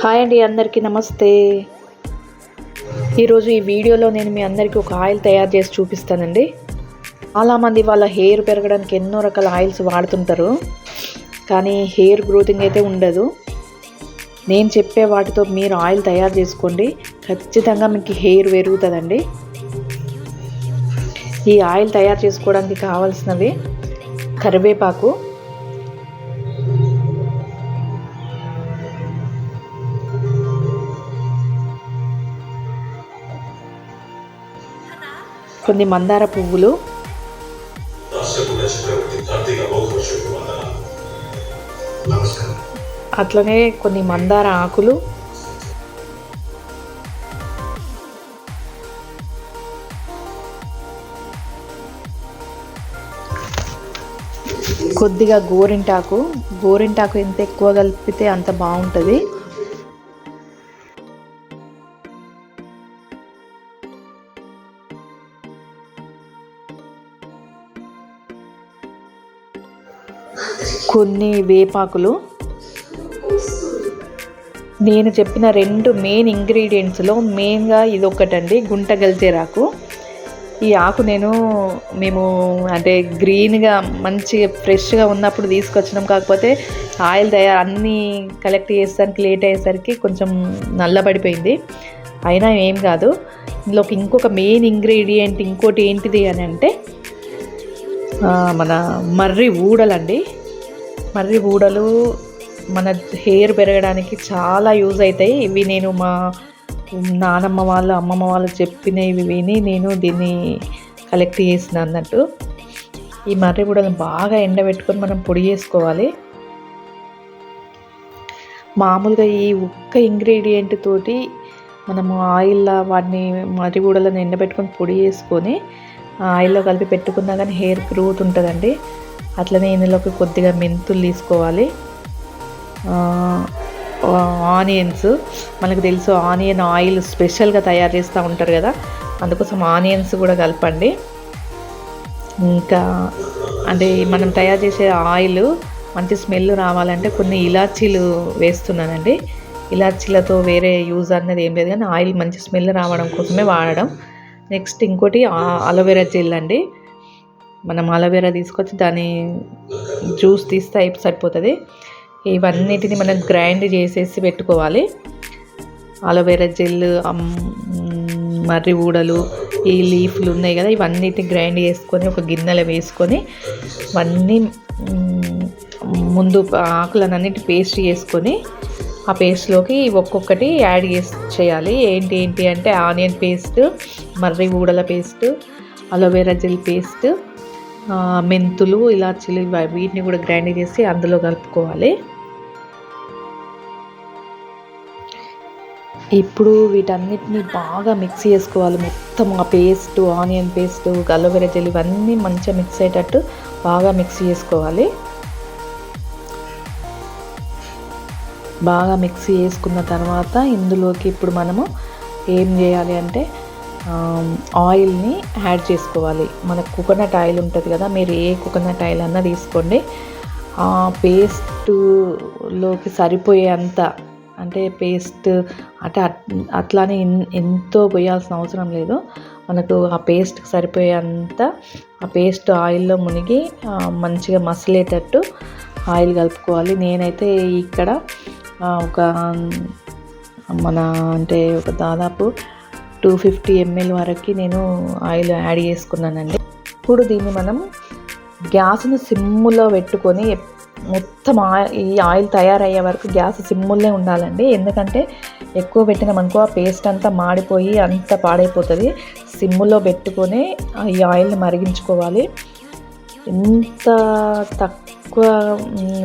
Hi అండి అందరికీ నమస్తే. ఈరోజు ఈ వీడియోలో నేను మీ అందరికీ ఒక ఆయిల్ తయారు చేసి చూపిస్తానండి. చాలామంది వాళ్ళ హెయిర్ పెరగడానికి ఎన్నో రకాల ఆయిల్స్ వాడుతుంటారు. కానీ హెయిర్ గ్రోతింగ్ అయితే ఉండదు. నేను చెప్పే వాటితో మీరు ఆయిల్ తయారు చేసుకోండి. ఖచ్చితంగా మీకు హెయిర్ పెరుగుతుందండి. ఈ ఆయిల్ తయారు చేసుకోవడానికి కావాల్సినవి కరివేపాకు కొన్ని మందార పువ్వులు. అట్లనే కొన్ని మందార ఆకులు. కొద్దిగా గోరింటాకు. గోరింటాకు ఎంత ఎక్కువ కలిపితే అంత బాగుంటుంది. కొన్ని వేపాకులు. నేను చెప్పిన రెండు మెయిన్ ఇంగ్రీడియంట్స్లో మెయిన్గా ఇది ఒకటండి గుంట గల్చేరాకు ఈ ఆకు నేను మేము అంటే గ్రీన్గా మంచిగా ఫ్రెష్గా ఉన్నప్పుడు తీసుకొచ్చినాం. కాకపోతే ఆయిల్ తయారు అన్నీ కలెక్ట్ చేసేసరికి లేట్ అయ్యేసరికి కొంచెం నల్లబడిపోయింది. అయినా ఏం కాదు. ఇందులోకి ఇంకొక మెయిన్ ఇంగ్రీడియంట్ ఇంకోటి ఏంటిది అని అంటే మన మర్రి ఊడలండి. మర్రి ఊడలు మన హెయిర్ పెరగడానికి చాలా యూజ్ అవుతాయి ఇవి నేను మా నానమ్మ వాళ్ళు అమ్మమ్మ వాళ్ళు చెప్పినవి విని నేను దీన్ని కలెక్ట్ చేసిన అన్నట్టు. ఈ మర్రి ఊడలు బాగా ఎండబెట్టుకొని మనం పొడి చేసుకోవాలి. మామూలుగా ఈ ఒక్క ఇంగ్రీడియంట్ తోటి మనము ఆయిల్లో వాటిని మర్రి ఊడలను ఎండబెట్టుకొని పొడి చేసుకొని ఆయిల్లో కలిపి పెట్టుకున్నా కానీ హెయిర్ గ్రోత్ ఉంటుందండి. అట్లనే ఇందులోకి కొద్దిగా మెంతులు తీసుకోవాలి. ఆనియన్స్. మనకు తెలుసు ఆనియన్ ఆయిల్ స్పెషల్గా తయారు చేస్తూ ఉంటారు కదా. అందుకోసం ఆనియన్స్ కూడా కలపండి. ఇంకా అంటే మనం తయారు చేసే ఆయిల్ మంచి స్మెల్ రావాలంటే కొన్ని ఇలాచీలు వేస్తున్నానండి. ఇలాచీలతో వేరే యూజ్ అన్నది ఏం లేదు కానీ ఆయిల్ మంచి స్మెల్ రావడం కోసమే వాడడం. నెక్స్ట్ ఇంకోటి అలోవెరా జెల్ అండి. మనం అలోవెరా తీసుకొచ్చి దాని జ్యూస్ తీస్తే అయిపో సరిపోతుంది. ఇవన్నిటిని మనం గ్రైండ్ చేసేసి పెట్టుకోవాలి. అలోవెరా జెల్ మర్రి ఊడలు ఈ లీఫ్లు ఉన్నాయి కదా ఇవన్నిటిని గ్రైండ్ చేసుకొని ఒక గిన్నెలో వేసుకొని ఇవన్నీ ముందు ఆకులన్నిటి పేస్ట్ చేసుకొని ఆ పేస్ట్లోకి ఒక్కొక్కటి యాడ్ చేసి చేయాలి. ఏంటి ఏంటి అంటే ఆనియన్ పేస్ట్ మర్రి ఊడల paste aloe vera gel paste మెంతులు ఇలాచీలు వీటిని కూడా గ్రైండ్ చేసి అందులో కలుపుకోవాలి. ఇప్పుడు వీటన్నిటిని బాగా మిక్స్ చేసుకోవాలి. మొత్తం ఆ paste onion paste aloe vera gel ఇవన్నీ మంచిగా మిక్స్ అయ్యేటట్టు బాగా మిక్స్ చేసుకోవాలి. బాగా మిక్సీ చేసుకున్న తర్వాత ఇందులోకి ఇప్పుడు మనము ఏం చేయాలి అంటే ఆయిల్ని యాడ్ చేసుకోవాలి. మనకు కోకోనట్ ఆయిల్ ఉంటుంది కదా మీరు ఏ కోకోనట్ ఆయిల్ అన్నా తీసుకోండి. ఆ పేస్టులోకి సరిపోయేంత అంటే పేస్ట్ అంటే అట్- అట్లానే ఎన్- ఎంతో పోయాల్సిన అవసరం లేదు. మనకు ఆ పేస్ట్కి సరిపోయే అంత ఆ పేస్ట్ ఆయిల్లో మునిగి మంచిగా మసలేటట్టు ఆయిల్ కలుపుకోవాలి. నేనైతే ఇక్కడ ఒక మన అంటే ఒక దాదాపు టూ ఫిఫ్టీ ఎంఎల్ వరకు నేను ఆయిల్ యాడ్ చేసుకున్నానండి. ఇప్పుడు దీన్ని మనం గ్యాస్ను సిమ్ములో పెట్టుకొని మొత్తం ఈ ఆయిల్ తయారయ్యే వరకు గ్యాస్ సిమ్ములే ఉండాలండి. ఎందుకంటే ఎక్కువ పెట్టినామనుకో ఆ పేస్ట్ అంతా మాడిపోయి అంత పాడైపోతుంది. సిమ్ములో పెట్టుకొని ఈ ఆయిల్ని మరిగించుకోవాలి. ఎంత తక్కువ ఎక్కువ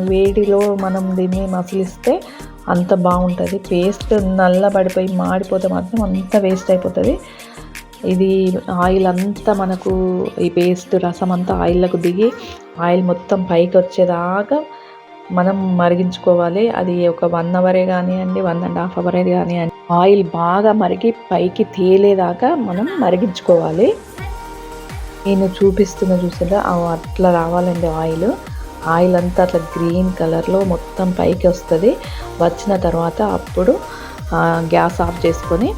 వేడిలో మనం దీన్ని మసిలిస్తే అంత బాగుంటుంది. పేస్ట్ నల్లబడిపోయి మాడిపోతే మాత్రం అంత వేస్ట్ అయిపోతుంది. ఇది ఆయిల్ అంతా మనకు ఈ పేస్ట్ రసం అంతా ఆయిల్లకు దిగి ఆయిల్ మొత్తం పైకి వచ్చేదాకా మనం మరిగించుకోవాలి. అది ఒక వన్ అవరే కానివ్వండి వన్ అండ్ హాఫ్ అవరే కానివ్వండి. ఆయిల్ బాగా మరిగి పైకి తేలేదాకా మనం మరిగించుకోవాలి. నేను చూపిస్తున్న చూసారా అట్లా రావాలండి ఆయిల్. ఆయిల్ అంతా అట్లా గ్రీన్ కలర్లో మొత్తం పైకి వస్తుంది. వచ్చిన తర్వాత అప్పుడు గ్యాస్ ఆఫ్ చేసుకొని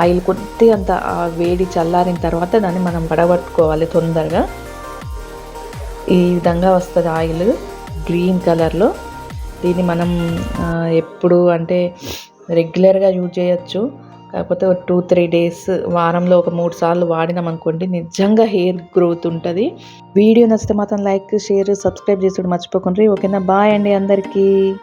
ఆయిల్ కొద్ది అంత ఆ వేడి చల్లారిన తర్వాత దాన్ని మనం వడగట్టుకోవాలి తొందరగా. ఈ విధంగా వస్తుంది ఆయిల్ గ్రీన్ కలర్లో. దీన్ని మనం ఎప్పుడు అంటే రెగ్యులర్గా యూజ్ చేయొచ్చు. కాకపోతే ఒక టూ త్రీ డేస్ వారంలో ఒక మూడు సార్లు వాడినాం అనుకోండి నిజంగా హెయిర్ గ్రోత్ ఉంటుంది. వీడియో నచ్చితే మాత్రం లైక్ షేర్ సబ్స్క్రైబ్ చేసుడు మర్చిపోకండి. ఓకేనా? బాయ్ అండి అందరికీ.